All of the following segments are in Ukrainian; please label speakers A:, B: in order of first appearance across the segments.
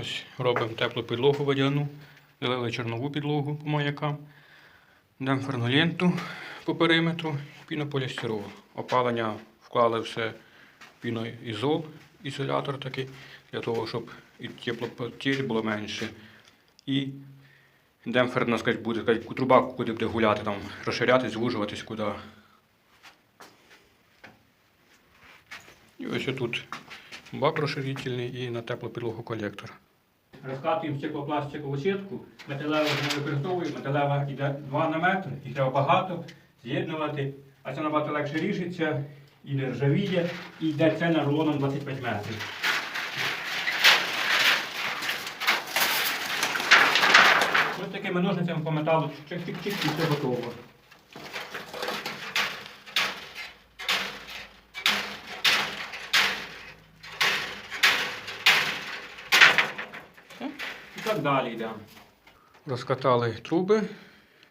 A: Ось робимо теплу підлогу водяну, залили чорнову підлогу по маякам, демпферну ленту по периметру, пінополістирол. Опалення вклали все піноізол, ізолятор такий, для того, щоб і теплопотіль було менше. І демпферна скажімо, буде скажімо, труба, куди буде гуляти, там, розширятись, звужуватись куди. І ось тут бак розширительний і на теплу підлогу колектор. Розкатуємо стеклопластикову сітку, металеву не використовуємо, металева йде 2 на метр, їх треба багато з'єднувати, а це набагато легше ріжеться і не ржавіє, і йде цельна рулоном 25 метрів. Ось такими ножницями по металу чик-чик-чик і все готово. І так далі йдемо. Розкатали труби,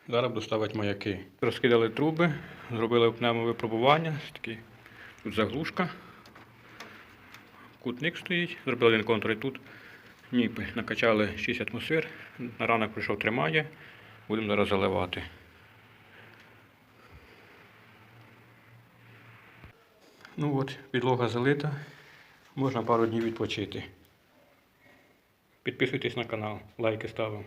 A: зараз буду ставити маяки. Розкидали труби, зробили пневмовипробування. Такі, тут заглушка. Кутник стоїть, зробили один контур і тут. Ніпи накачали 6 атмосфер. На ранок прийшов тримає. Будемо зараз заливати. Ну от, підлога залита. Можна пару днів відпочити. Підписуйтесь на канал, лайки ставимо.